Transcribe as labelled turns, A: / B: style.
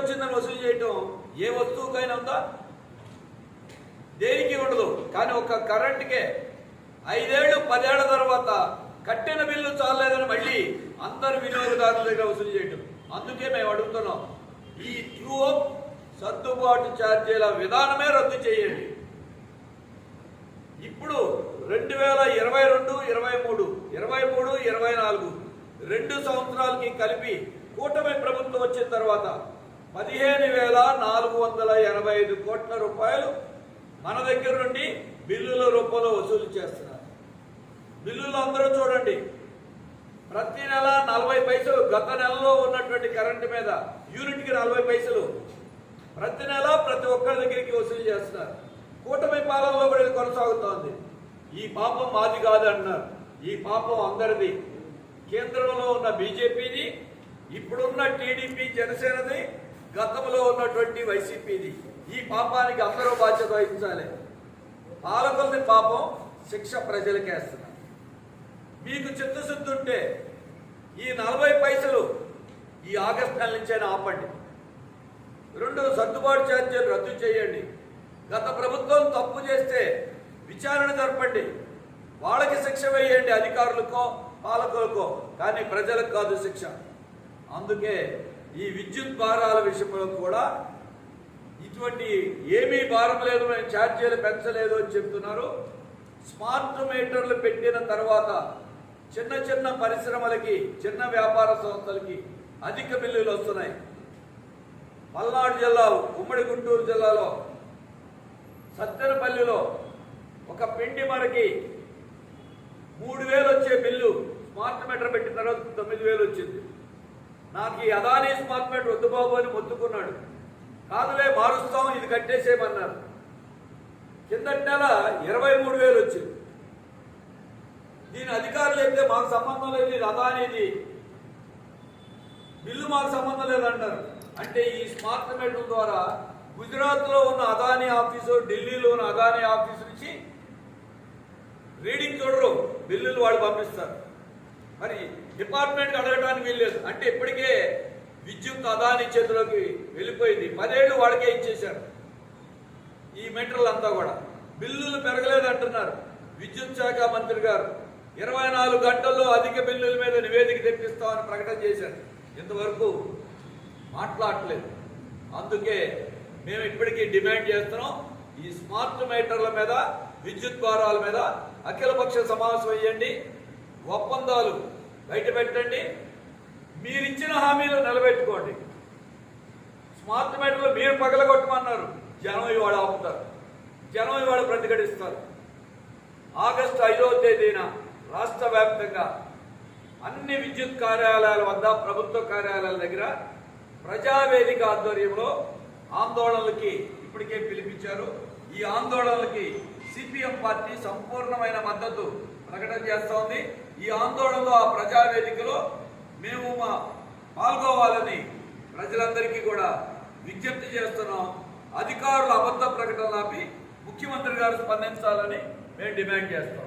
A: వచ్చిందని వసూలు చేయటం ఏ వస్తువుకైనా ఉందా? దేనికి ఉండదు. కానీ ఒక కరెంట్కే ఐదేళ్ళు పదేళ్ళ తర్వాత కట్టిన బిల్లు చాలలేదని మళ్ళీ అందరు వినియోగదారుల దగ్గర వసూలు చేయటం. అందుకే మేము అడుగుతున్నాం. ఈ ట్రూ సర్దుబాటు ఛార్జీల విధానమే రద్దు చేయండి. ఇప్పుడు రెండు వేల ఇరవై రెండు ఇరవై మూడు ఇరవై మూడు ఇరవై నాలుగు రెండు సంవత్సరాలకి కలిపి కూటమి ప్రభుత్వం వచ్చిన తర్వాత పదిహేను వేల నాలుగు వందల ఎనభై ఐదు కోట్ల రూపాయలు మన దగ్గర నుండి బిల్లుల రూపంలో వసూలు చేస్తున్నారు. బిల్లులు అందరూ చూడండి. ప్రతి నెల నలభై పైసలు గత నెలలో ఉన్నటువంటి కరెంటు మీద యూనిట్కి నలభై పైసలు. ప్రతి నెల ప్రతి ఒక్కరి దగ్గరికి వసూలు చేస్తున్నారు. కూటమి పాలనలో కూడా ఇది కొనసాగుతోంది. ఈ పాపం మాది కాదు అంటున్నారు ఈ పాపం అందరిది. కేంద్రంలో ఉన్న బీజేపీది ఇప్పుడున్న టీడీపీ జనసేనది గతంలో ఉన్నటువంటి వైసీపీది ఈ పాపానికి అందరూ బాధ్యత వహించాలి. పాలకుల్ని పాపం శిక్ష ప్రజలకేస్తున్నారు మీకు చిత్తశుద్ధి ఉంటే ఈ నలభై పైసలు ఈ ఆగస్టు నెల నుంచైనా ఆపండి. రెండు సర్దుబాటు ఛార్జీలు రద్దు చేయండి. గత ప్రభుత్వం తప్పు చేస్తే విచారణ జరపండి. వాళ్ళకి శిక్ష వేయండి అధికారులకో పాలకులకో కానీ ప్రజలకు కాదు శిక్ష. అందుకే ఈ విద్యుత్ భారాల విషయంలో కూడా ఇటువంటి ఏమీ భారం లేదు మేము ఛార్జీలు పెంచలేదు అని చెప్తున్నారు. స్మార్ట్ మీటర్లు పెట్టిన తర్వాత చిన్న చిన్న పరిశ్రమలకి చిన్న వ్యాపార సంస్థలకి అధిక బిల్లులు వస్తున్నాయి. పల్నాడు జిల్లా ఉమ్మడి గుంటూరు జిల్లాలో సత్తెనపల్లిలో ఒక పిండి మరకి మూడు వేలు వచ్చే బిల్లు స్మార్ట్ మీటర్ పెట్టిన తర్వాత తొమ్మిది వేలు వచ్చింది. నాకు ఈ అదానీ స్మార్ట్ మీటర్ వద్దు బాబు అని మొత్తుకున్నాడు. కాదులే మారుస్తాం ఇది కట్టేసేయమన్నారు. కిందటి నెల ఇరవై మూడు వేలు వచ్చింది. దీని అధికారులు చెప్తే మాకు సంబంధం లేదు ఇది అదానీది. బిల్లు మాకు సంబంధం లేదంటారు. అంటే ఈ స్మార్ట్ మీటర్ ద్వారా గుజరాత్లో ఉన్న అదానీ ఆఫీసు ఢిల్లీలో ఉన్న అదానీ ఆఫీసు నుంచి రీడింగ్ చూడరు. బిల్లులు వాళ్ళు పంపిస్తారు. మరి డిపార్ట్మెంట్ అడగడానికి వీల్లేదు. అంటే ఇప్పటికే విద్యుత్ అదాని చేతిలోకి వెళ్ళిపోయింది. పదేళ్ళు వాడికే ఇచ్చేశారు. ఈ మీటర్లు అంతా కూడా. బిల్లులు పెరగలేదు అంటున్నారు. విద్యుత్ శాఖ మంత్రి గారు. ఇరవై నాలుగు గంటల్లో అధిక బిల్లుల మీద నివేదిక తెప్పిస్తామని ప్రకటన చేశారు. ఇంతవరకు మాట్లాడలేదు. అందుకే మేము ఇప్పటికీ డిమాండ్ చేస్తున్నాం. ఈ స్మార్ట్ మీటర్ల మీద విద్యుత్ భారాల మీద అఖిలపక్ష సమావేశం అయ్యండి. ఒప్పందాలు బయట పెట్టండి. మీరు ఇచ్చిన హామీలు నిలబెట్టుకోండి. స్మార్ట్ మీటర్లు మీరు పగలగొట్టమన్నారు. జనం ఇవాళ ఆపుతారు. జనం ఇవాళ ప్రతిఘటిస్తారు. ఆగస్టు ఐదవ తేదీన రాష్ట్ర వ్యాప్తంగా అన్ని విద్యుత్ కార్యాలయాల వద్ద ప్రభుత్వ కార్యాలయాల దగ్గర ప్రజావేదిక ఆధ్వర్యంలో ఆందోళనలకి ఇప్పటికే పిలిపించారు. ఈ ఆందోళనలకి సిపిఎం పార్టీ సంపూర్ణమైన మద్దతు ప్రకటన చేస్తోంది. ఈ ఆందోళనలో ఆ ప్రజావేదికలో మేము మా పాల్గొవాలని ప్రజలందరికీ కూడా విజ్ఞప్తి చేస్తున్నాం. అధికారుల అబద్ధ ప్రకటనలు ఆపి ముఖ్యమంత్రి గారు స్పందించాలని మేము డిమాండ్ చేస్తాం.